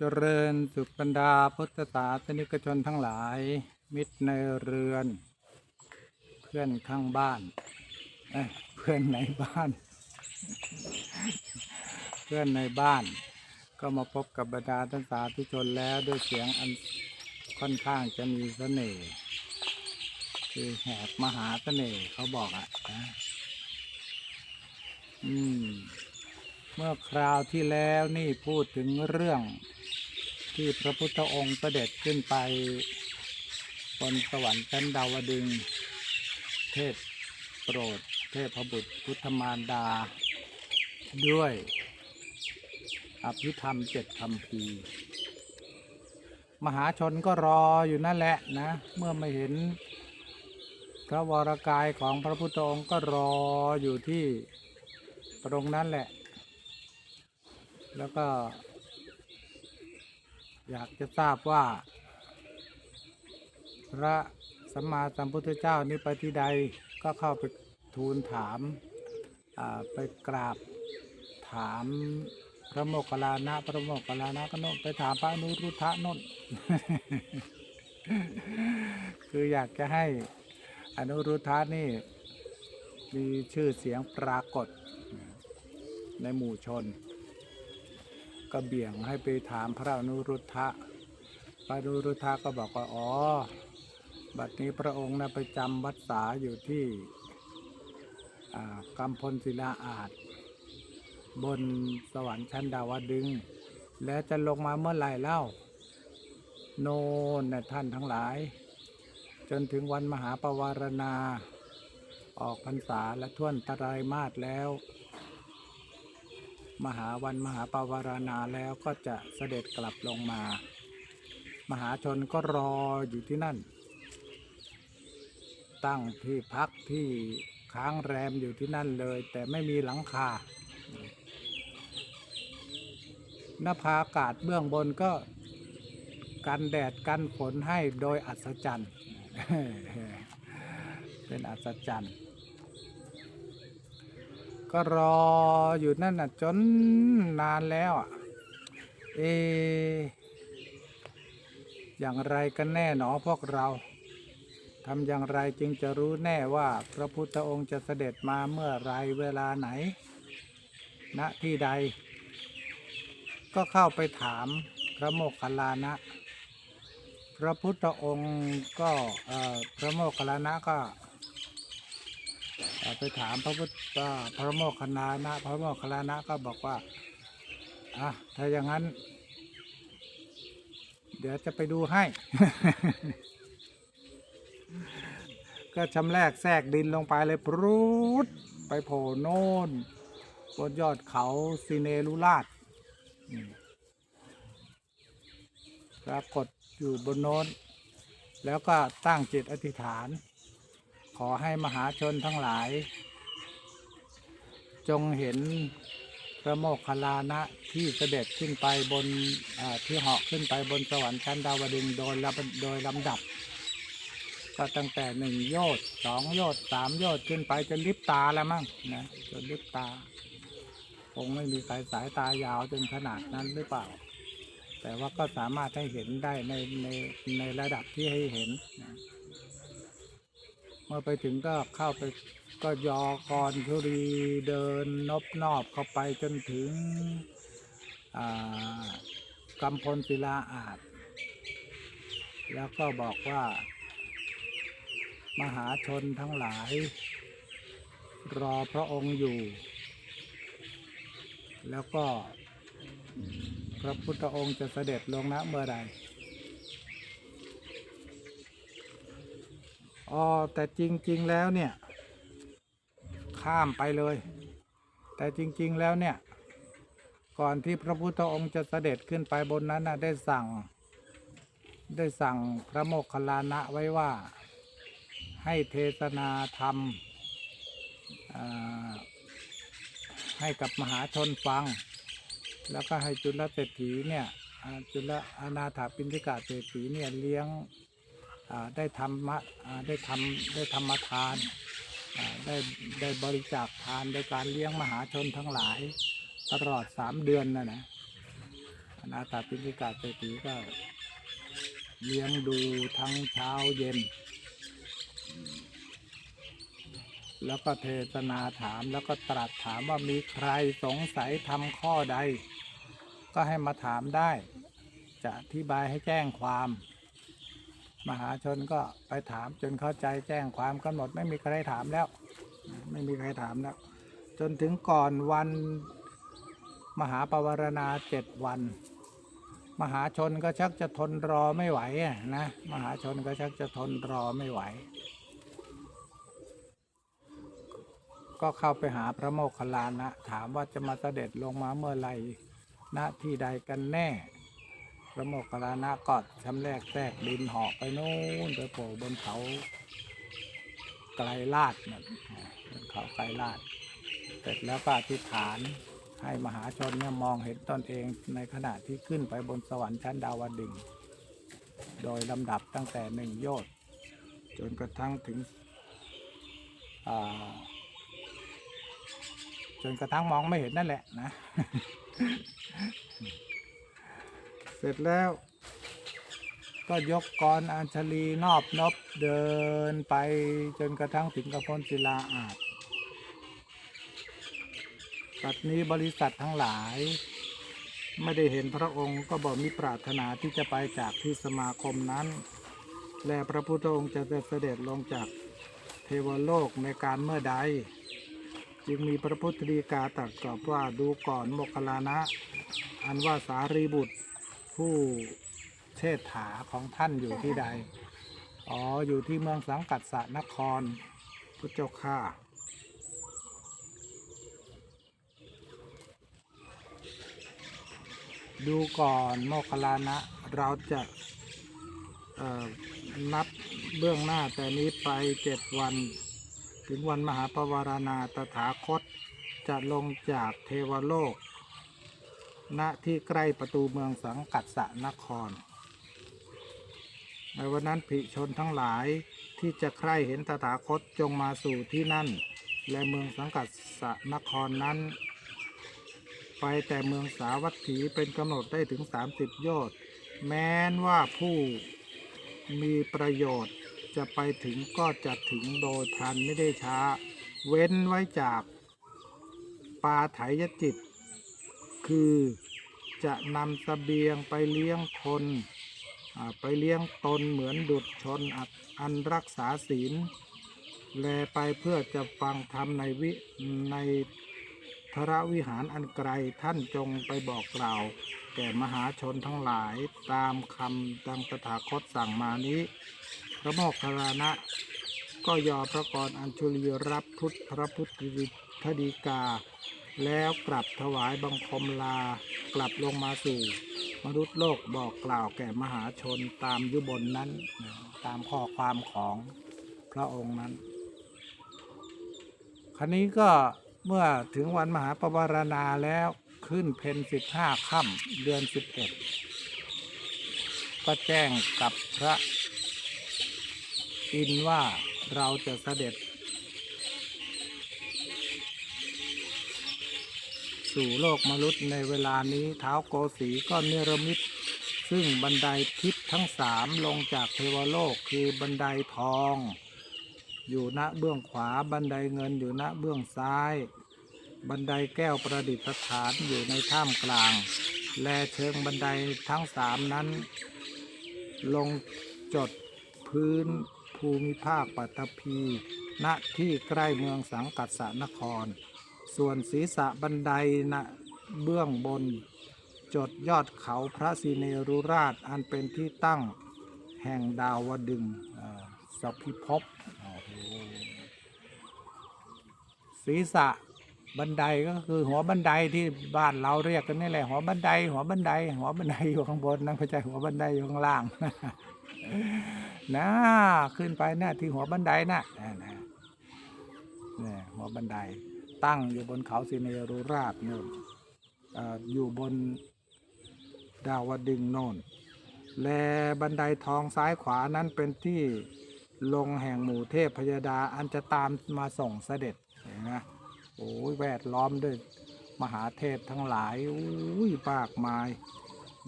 เจริญสุขบรรดาพุทธศาสนิกชนทั้งหลาย มิตรในเรือน เพื่อนข้างบ้านเอ้ยเพื่อนในบ้าน เพื่อนในบ้าน ก็มาพบกับบรรดาท่านสาธุชนแล้วด้วยเสียงอันค่อนข้างจะมีเสน่ห์คือแหกมหาเสน่ห์เขาบอกอะนะอืม เมื่อคราวที่แล้วนี่พูดถึงเรื่อง ที่พระพุทธองค์เสด็จขึ้นไปบนสวรรค์ชั้นดาวดึง เทพโปรด เทพบุตรพุทธมารดา ด้วยอภิธรรมเจ็ดคำพีมหาชนก็รออยู่นั่นแหละนะ เมื่อไม่เห็น พระวรากายของพระพุทธองค์ก็รออยู่ที่ตรงนั้นแหละ แล้วก็ อยากจะทราบว่า พระสัมมาสัมพุทธเจ้านี้ไปที่ใดก็เข้าไปทูลถามไปกราบถามพระโมคคัลลานะ พระโมคคัลลานะก็โน่นไปถามพระอนุรุทธะโน่นคืออยากจะให้อนุรุทธะนี่มีชื่อเสียงปรากฏในหมู่ชน ก็เบี่ยงให้ไปถามพระอนุรุทธะ พระอนุรุทธะก็บอกว่าอ๋อ บัดนี้พระองค์นะไปจำวัดสาอยู่ที่กำพลศิลาอาจ บนสวรรค์ชั้นดาวดึง แล้วจะลงมาเมื่อไหร่เล่า โน่นนะท่านทั้งหลาย จนถึงวันมหาปวารณา ออกพรรษาและท่วนตรายมาสแล้ว มหาวันมหาปวารณาแล้วก็จะเสด็จกลับลงมา มหาชนก็รออยู่ที่นั่น ตั้งที่พักที่ค้างแรมอยู่ที่นั่นเลย แต่ไม่มีหลังคาหน้าผาอากาศเบื้องบนก็กันแดดกันฝนให้โดยอัศจรรย์ เป็นอัศจรรย์ ก็รออยู่นั่นน่ะจนนานแล้วอะ เอ อย่างไรกันแน่หนอพวกเราทำอย่างไรจึงจะรู้แน่ว่าพระพุทธองค์จะเสด็จมาเมื่อไรเวลาไหน ณ ที่ใด ก็เข้าไปถามพระโมคคัลลานะ พระพุทธองค์ก็เอ่อพระโมคคัลลานะก็ ไปถามพระพุทธพระโมคคัลลานะพระโมคคัลลานะก็บอกว่าอะถ้าอย่างนั้น เดี๋ยวจะไปดูให้ ก็ชำแรกแทรกดินลงไปเลยปรูดไปโผล่โน่นบนยอดเขาซีเนรุราชปรากฏอยู่บนโน้น แล้วก็ตั้งจิตอธิษฐาน ขอให้มหาชนทั้งหลาย จงเห็นพระโมคคัลลานะที่เสด็จขึ้นไปบนที่เหาะขึ้นไปบนสวรรค์ชั้นดาวดึงโดยโดยลำดับ ก็ตั้งแต่หนึ่งโยชน์สองโยชน์สามโยชน์ขึ้นไปจนลิบตาแล้วมั้งนะจนลิบตา คงไม่มีใครสายตายาวจนขนาดนั้นหรือเปล่า แต่ว่าก็สามารถให้เห็นได้ในในในระดับที่ให้เห็นนะ เมื่อไปถึงก็เข้าไปก็ยอกรชุรีเดินนบนอบเข้าไปจนถึงกำพลศิลาอาจ แล้วก็บอกว่า มหาชนทั้งหลาย รอพระองค์อยู่ แล้วก็พระพุทธองค์จะเสด็จลงนะเมื่อใด อ๋อแต่จริง ๆ แล้วเนี่ย ข้ามไปเลย แต่จริง ๆ แล้วเนี่ย ก่อนที่พระพุทธองค์จะเสด็จขึ้นไปบนนั้นนะได้สั่ง ได้สั่งพระโมคคัลลานะไว้ว่าให้เทศนาธรรมให้กับมหาชนฟัง แล้วก็ให้จุลเศรษฐีเนี่ยจุลอนาถาปินธิกาเศรษฐีเนี่ยเลี้ยง ได้ทำมะอ่าได้ทำได้ธรรมทานได้ได้บริจาคทานโดยการเลี้ยงมหาชนทั้งหลายตลอดสามเดือนนะนะอนาถาปิณิกาเศรษฐีก็เลี้ยงดูทั้งเช้าเย็น แล้วก็เทศนาถามแล้วก็ตรัสถามว่ามีใครสงสัยทำข้อใด ก็ให้มาถามได้ จะอธิบายให้แจ้งความ มหาชนก็ไปถามจนเข้าใจแจ้งความกันหมดไม่มีใครถามแล้ว ไม่มีใครถามแล้ว จนถึงก่อนวันมหาปวารณาเจ็ดวัน มหาชนก็ชักจะทนรอไม่ไหวนะมหาชนก็ชักจะทนรอไม่ไหว ก็เข้าไปหาพระโมคคัลลานะ ถามว่าจะมาเสด็จลงมาเมื่อไหร่ณที่ใดกันแน่ ระโมคคัลานะก็ชำแรกแทรกดินเหาะไปโน่นไปโผล่บนเขาไกลลาดนั่นบนเขาไกลลาด เสร็จแล้วก็อธิษฐานให้มหาชนเนี่ยมองเห็นตนเองในขณะที่ขึ้นไปบนสวรรค์ชั้นดาวดึง โดยลำดับตั้งแต่หนึ่งโยชน์จนกระทั่งถึงจนกระทั่งมองไม่เห็นนั่นแหละนะ เสร็จแล้ว ก็ยกกรอัญชลีนอบนบเดินไปจนกระทั่งถึงกระพนศิลาอาจตัดนี้บริษัททั้งหลาย ไม่ได้เห็นพระองค์ก็บอกมีปรารถนาที่จะไปจากที่สมาคมนั้น และพระพุทธองค์จะเสด็จลงจากเทวโลกในการเมื่อใด จึงมีพระพุทธดีกาตรัสกอบว่าดูก่อนโมคคัลลานะ อันว่าสารีบุตร ผู้เชษฐาของท่านอยู่ที่ใด อ๋อ อยู่ที่เมืองสังกัดสะนคร พุทธเจ้าข้าดูก่อนโมคคลานะ เราจะเอ่อนับเบื้องหน้าแต่นี้ไปเจ็ดวัน ถึงวันมหาปวารณาตถาคต จะลงจากเทวโลก ณที่ใกล้ประตูเมืองสังกัดสะนคร ในวันนั้นภิชนทั้งหลายที่จะใคร่เห็นตถาคตจงมาสู่ที่นั่น และเมืองสังกัดสะนครนั้น ไปแต่เมืองสาวัตถีเป็นกำหนดได้ถึง 30 โยชน์แม้นว่าผู้มีประโยชน์จะไปถึงก็จะถึงโดยพลันไม่ได้ช้า เว้นไว้จากปาไถยจิต คือจะนำเสบียงไปเลี้ยงคนไปเลี้ยงตนเหมือนดุจชนอักอันรักษาศีล แลไปเพื่อจะฟังธรรมในวิในพระวิหารอันไกลท่านจงไปบอกกล่าว แก่มหาชนทั้งหลายตามคำดังตถาคตสั่งมานี้ พระโมคคัลลานะ ก็ยอพระกรอัญชุลีรับพุทธพระพุทธดีกา แล้วกลับถวายบังคมลากลับลงมาสู่มนุษย์โลกบอกกล่าวแก่มหาชนตามยุบนนั้น ตามข้อความของพระองค์นั้น คราวนี้ก็เมื่อถึงวันมหาปวารณาแล้วขึ้นเพนสิบห้าค่ำเดือนสิบเอ็ดก็แจ้งกับพระอินว่าเราจะเสด็จ สู่โลกมนุษย์ในเวลานี้เท้าโกสีก็เนรมิต ซึ่งบันไดทิศทั้งสามลงจากเทวโลกคือบันไดทอง อยู่ณเบื้องขวาบันไดเงินอยู่ณเบื้องซ้าย บันไดแก้วประดิษฐานอยู่ในท่ามกลาง และเชิงบันไดทั้งสามนั้น ลงจดพื้นภูมิภาคปัตตภีณที่ใกล้เมืองสังกัดสนคร ส่วนศีรษะบันไดณเบื้องบน จดยอดเขาพระสิเนรุราชอันเป็นที่ตั้งแห่งดาวดึงสพิภพศีรษะบันไดก็คือหัวบันไดที่บ้านเราเรียกกันนี่แหละหัวบันได หัวบันได หัวบันไดอยู่ข้างบนนะไม่ใช่หัวบันไดอยู่ข้างล่างนะขึ้นไปนี่ที่หัวบันไดนะนะนี่หัวบันได ตั้งอยู่บนเขาสิเนรุราชโน่นออยู่บนดาวดึงโน่น และบันไดทองซ้ายขวานั้นเป็นที่ลงแห่งหมู่เทพพยดาอันจะตามมาส่งเสด็จเห็นไหมโอ้ยแวดล้อมด้วยมหาเทพทั้งหลายอุ้ยมากมาย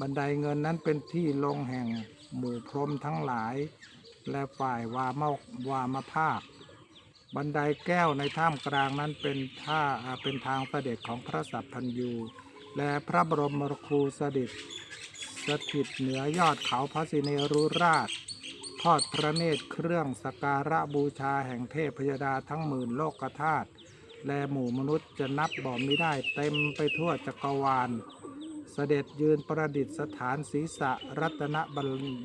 บันไดเงินนั้นเป็นที่ลงแห่งหมู่พรหมทั้งหลาย และฝ่ายวามาวามภาค บันไดแก้วในถ้ำกลางนั้นเป็นท่าเป็นทางเสด็จของพระสัพพันยูและพระบรมครูเสด็จสถิตเหนือยอดเขาพระสิเนรุราช ทอดพระเนตรเครื่องสการะบูชาแห่งเทพพยดาทั้งหมื่นโลกธาตุและหมู่มนุษย์จะนับบ่ไม่ได้เต็มไปทั่วจักรวาล เสด็จยืนประดิษฐานศีรษะรัตน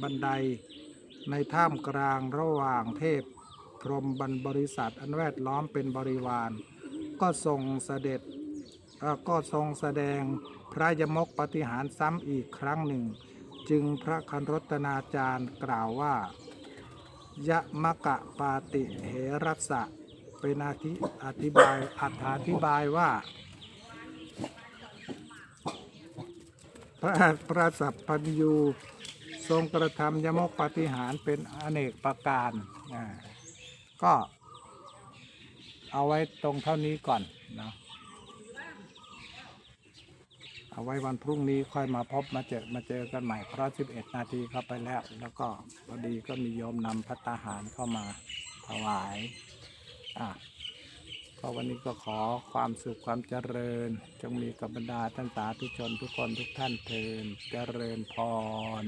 บันได ในท่ามกลางระหว่างเทพ รมบรรบริษัทอันแวดล้อมเป็นบริวาร ก็ทรงเสด็จก็ทรงแสดงพระยมกปฏิหารซ้ำอีกครั้งหนึ่ง จึงพระคันรตนาจารย์กล่าวว่ายะมะกะปาติเหรัสะเป็นอธิอธิบายอัถาธิบายว่า พระพระสัพพัญยูทรงกระทำยมกปฏิหารเป็นอเนกประการอ่า ก็ เอาไว้ตรงเท่านี้ก่อนนะเอาไว้วันพรุ่งนี้ค่อยมาพบมาเจอมาเจอกันใหม่เพราะ11 นาทีเข้าไปแล้ว แล้วก็พอดีก็มีโยมนำพัตตาหารเข้ามาถวายอะก็วันนี้ก็ขอความสุขความเจริญ จงมีกับบรรดาท่านสาธุชนทุกคนทุกท่านเทินเจริญพร